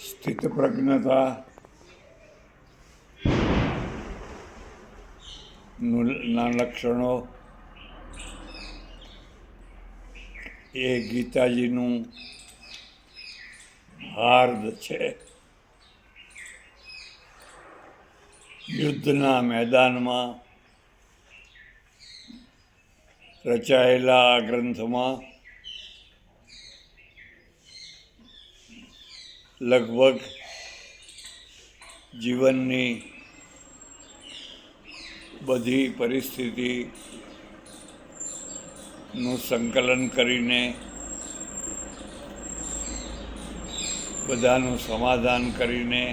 સ્થિતપ્રજ્ઞતા નું ના લક્ષણો એ ગીતાજીનું હાર્દ છે યુદ્ધના મેદાનમાં રચાયેલા આ ગ્રંથમાં લગભગ જીવનની બધી પરિસ્થિતિનું સંકલન કરીને બધાનું સમાધાન કરીને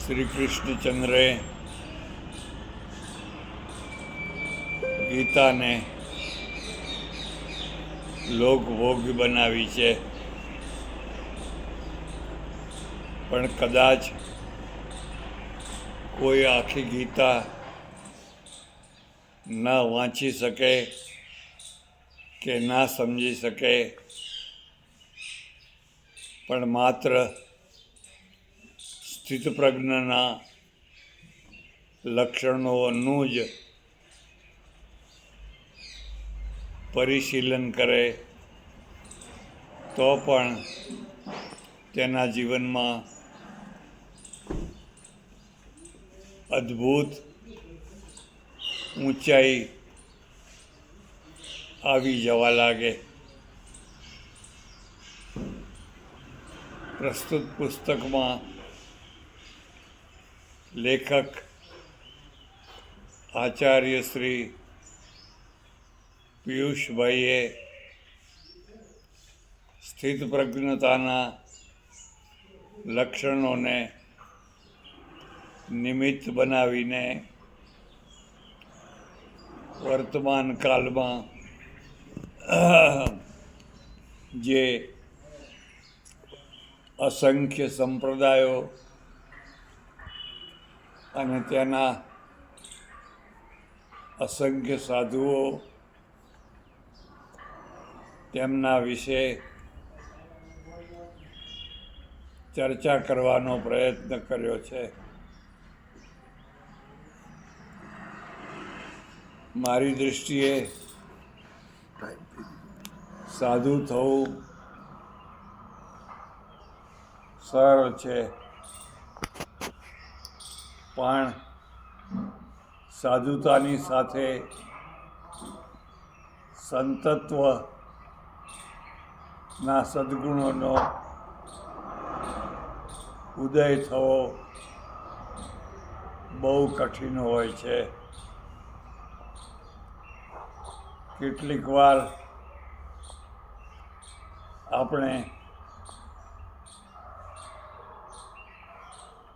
શ્રી કૃષ્ણચંદ્રે ગીતાને લોકભોગ બનાવી છે. પણ કદાચ કોઈ આખી ગીતા ન વાંચી શકે કે ના સમજી શકે. પણ માત્ર સ્થિતપ્રજ્ઞના લક્ષણોનું જ પરિશીલન કરે, તો પણ તેના જીવનમાં અદ્ભુત ઊંચાઈ આવી જવા લાગે. પ્રસ્તુત પુસ્તકમાં લેખક આચાર્ય શ્રી પિયુષભાઈએ સ્થિતપ્રજ્ઞતાના લક્ષણોને નિમિત્ત બનાવીને વર્તમાન કાલમાં જે અસંખ્ય સંપ્રદાયો અને તેના અસંખ્ય સાધુઓ તેમના વિશે ચર્ચા કરવાનો પ્રયત્ન કર્યો છે. મારી દૃષ્ટિએ સાધુ થવું સરળ છે. પણ સાધુતાની સાથે સંતત્વ ના સદગુણોનો ઉદય થવો બહુ કઠિન હોય છે. કેટલીક વાર આપણે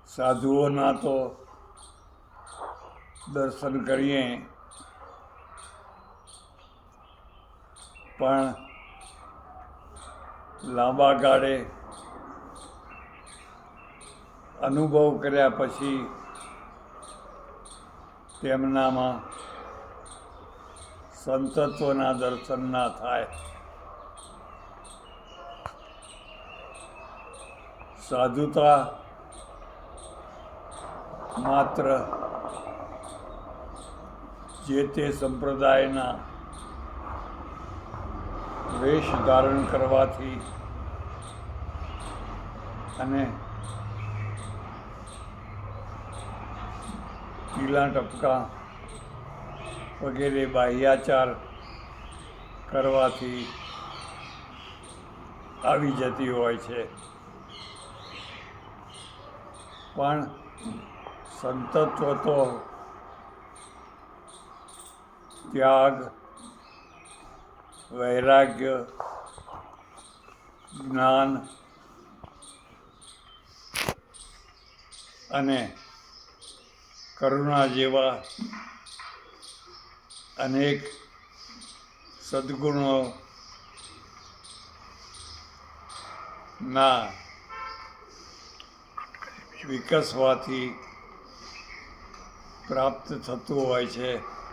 સાધુઓના તો દર્શન કરીએ પણ લાંબા ગાળે અનુભવ કર્યા પછી તેમનામાં સંતત્વના દર્શન ના થાય. સાધુતા માત્ર જે તે સંપ્રદાયના વેશ ધારણ કરવાથી અને પીલા ટપકા વગેરે બાહ્યાચાર કરવાથી આવી જતી હોય છે. પણ સંતત્વ તો ત્યાગ, વૈરાગ્ય, જ્ઞાન અને કરુણા જેવા અનેક સદગુણો ના વિકસવાથી પ્રાપ્ત થતું હોય છે.